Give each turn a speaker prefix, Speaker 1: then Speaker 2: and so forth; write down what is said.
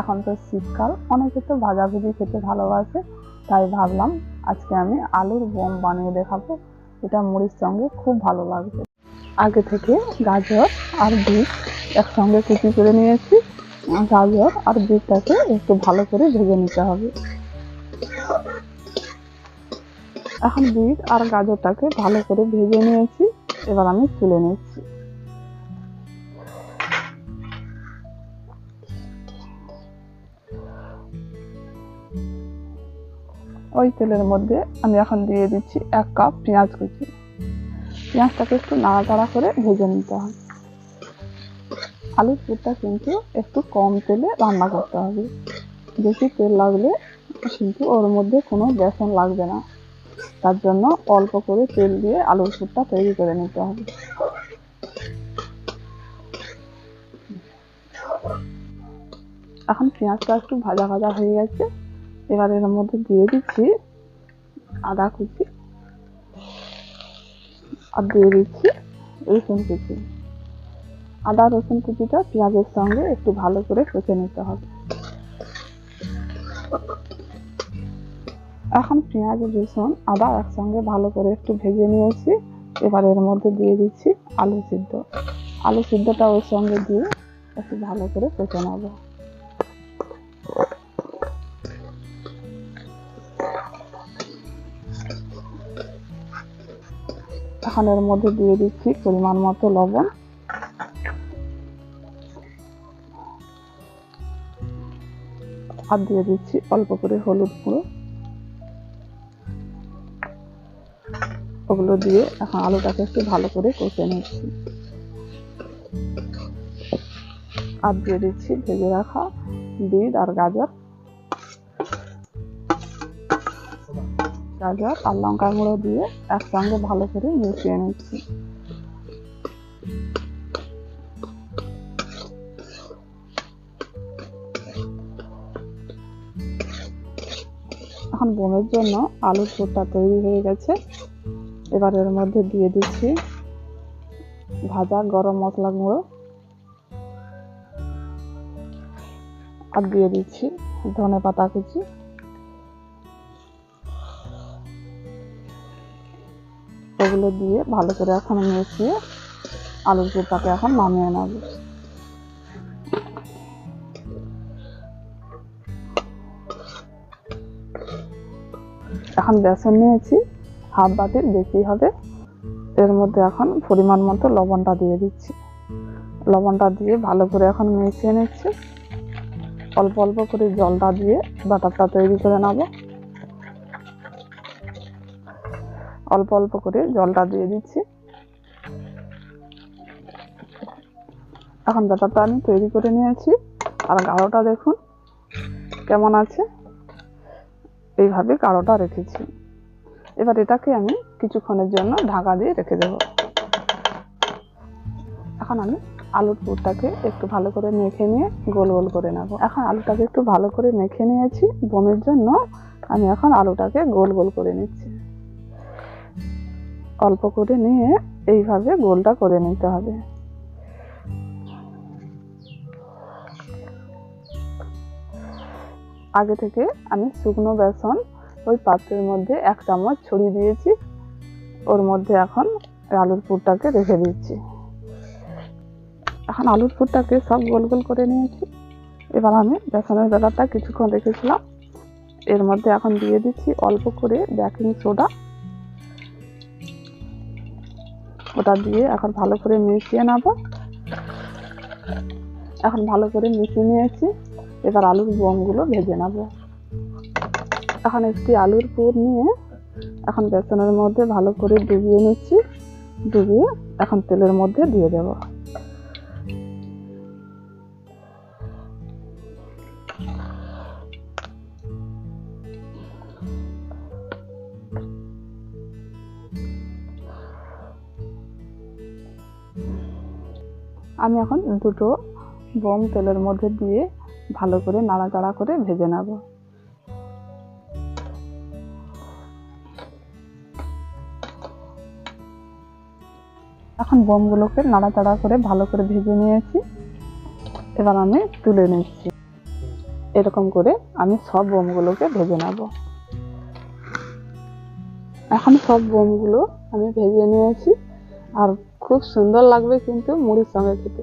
Speaker 1: এখন তো শীতকাল, অনেকে তো ভাজাভুজি খেতে ভালোবাসে, তাই ভাবলাম আজকে আমি আলুর বোম বানিয়ে দেখাবো। এটা মুড়ির সঙ্গে খুব ভালো লাগবে। আগে থেকে গাজর আর বিট একসঙ্গে কুচি করে নিয়েছি। গাজর আর বিটটাকে একটু ভালো করে ভেজে নিতে হবে। এখন বিট আর গাজরটাকে ভালো করে ভেজে নিয়েছি। এবার আমি তুলে নিচ্ছি। ওই তেলের মধ্যে আমি এখন দিয়ে দিচ্ছি এক কাপ পেঁয়াজ কুচি। পেঁয়াজটাকে একটু নাড়াচাড়া করে ভেজে নিতে হবে। আলুর পুরটা কিন্তু একটু কম তেলে রান্না করতে হবে। বেশি তেল লাগলে কিন্তু ওর মধ্যে কোনো বেসন লাগবে না। তার জন্য অল্প করে তেল দিয়ে আলুর পুরটা তৈরি করে নিতে হবে। এখন পেঁয়াজটা একটু ভাজা ভাজা হয়ে গেছে। এবার এর মধ্যে দিয়ে দিচ্ছি। আদা কুচি। আর দিয়ে দিচ্ছি রসুন কুচি। আদা, রসুন কুচিটা পেঁয়াজের সঙ্গে একটু ভালো করে কষে নিতে হবে। এখন পেঁয়াজ, রসুন, আদা একসঙ্গে ভালো করে একটু ভেজে নিয়েছি। এবার এর মধ্যে দিয়ে দিচ্ছি আলু সিদ্ধ। আলু সিদ্ধটা ওর সঙ্গে দিয়ে একটু ভালো করে কষে নেব। এখন মধ্যে দিয়ে দিচ্ছি পরিমাণ মতো লবণ। আর দিয়ে দিচ্ছি অল্প করে হলুদ গুঁড়ো। ওগুলো দিয়ে এখন আলুটাকে একটু ভালো করে কষে নিচ্ছি। আর দিয়ে দিচ্ছি ভেজে রাখা বিট আর গাজর। গাজর আর লঙ্কা গুঁড়ো দিয়ে একসঙ্গে ভালো করে মিশিয়ে নিচ্ছি। এখন বোনের জন্য আলুর পুরটা তৈরি হয়ে গেছে। এবার এর মধ্যে দিয়ে দিচ্ছি ভাজা গরম মশলা গুঁড়ো। আর দিয়ে দিচ্ছি ধনে পাতা কুচি। ওগুলো দিয়ে ভালো করে এখন মিশিয়ে আলুর পুরটাকে এখন নামিয়ে নেব। এখন বেসন নিয়েছি হাফ বাটির বেশি হবে। এর মধ্যে এখন পরিমাণ মতো লবণটা দিয়ে দিচ্ছি। লবণটা দিয়ে ভালো করে এখন মিশিয়ে নিচ্ছি। অল্প অল্প করে জলটা দিয়ে বাটারটা তৈরি করে নেব। অল্প অল্প করে জলটা দিয়ে দিচ্ছি। এখন ব্যাটারটা আমি তৈরি করে নিয়েছি। আর গাঢ়টা দেখুন, কেমন আছে? এইভাবে গাঢ়টা রেখেছি। এবার এটাকে আমি কিছুক্ষণের জন্য ঢাকা দিয়ে রেখে দেব। এখন আমি আলুর পুরটাকে একটু ভালো করে মেখে নিয়ে গোল গোল করে নেব। এখন আলুটাকে একটু ভালো করে মেখে নিয়েছি। বোমের জন্য আমি এখন আলুটাকে গোল গোল করে নিচ্ছি। অল্প করে নিয়ে এইভাবে গোলটা করে নিতে হবে। আগে থেকে আমি শুকনো বেসন ওই পাত্রের মধ্যে এক চামচ ছড়িয়ে দিয়েছি। ওর মধ্যে এখন আলুর পুরটাকে রেখে দিচ্ছি। এখন আলুর পুরটাকে সব গোল গোল করে নিয়েছি। এবার আমি বেসনের ব্যাপারটা কিছুক্ষণ রেখেছিলাম। এর মধ্যে এখন দিয়ে দিচ্ছি অল্প করে বেকিং সোডা। ওটা দিয়ে এখন ভালো করে মিশিয়ে নেব। এখন ভালো করে মিশিয়ে নিয়েছি। এবার আলুর বোমগুলো ভেজে নেব। এখন একটি আলুর পুর নিয়ে এখন বেসনের মধ্যে ভালো করে ডুবিয়ে নিচ্ছি। ডুবিয়ে এখন তেলের মধ্যে দিয়ে দেব। আমি এখন দুটো বোম তেলের মধ্যে দিয়ে ভালো করে নাড়াচাড়া করে ভেজে নেব। এখন বোমগুলোকে নাড়াচাড়া করে ভালো করে ভেজে নিয়েছি। এবার আমি তুলে নিচ্ছি। এরকম করে আমি সব বোমগুলোকে ভেজে নেব। এখন সব বোমগুলো আমি ভেজে নিয়েছি। আর খুব সুন্দর লাগবে কিন্তু মুড়ির সঙ্গে খেতে।